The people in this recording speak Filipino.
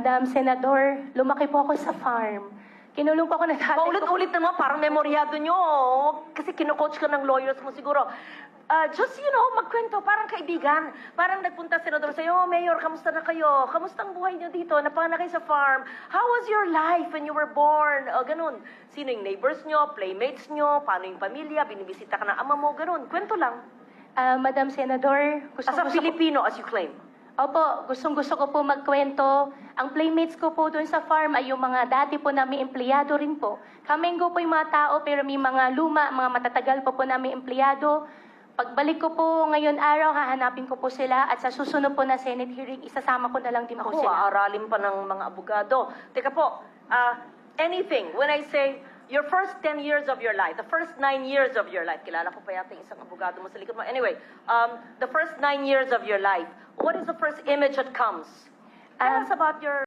Madam Senador, lumaki po ako sa farm. Kinulong po ako ng tatay ko. Paulit-ulit naman, parang memoryado nyo. Kasi kino-coach ka ng lawyers mo siguro. Ah, just, you know, magkwento, parang kaibigan. Parang nagpunta senador sa'yo, oh, Mayor, kamusta na kayo? Kamusta ang buhay niyo dito? Napana kayo sa farm? How was your life when you were born? O, ganun. Sino yung neighbors nyo, playmates nyo, paano yung pamilya, binibisita ka ng ama mo, ganun. Kwento lang. Ah, Madam Senador, gusto, As a gusto Filipino, as you claim. Opo, gustong gusto ko po magkwento. Ang playmates ko po doon sa farm ay yung mga dati po namin empleyado rin po. Kaming go po yung mga tao pero may mga luma, mga matatagal po po namin empleyado. Pagbalik ko po ngayon araw, hahanapin ko po sila at sa susunod po na Senate hearing, isasama ko na lang din po Ako, sila. aaralin pa ng mga abogado. Teka po, ah, anything, when I say your first 10 years of your life, the first 9 years of your life, kilala ko pa yata yung isang abogado mo sa likod mo. Anyway, um, the first 9 years of your life, what is the first image that comes? Tell us about your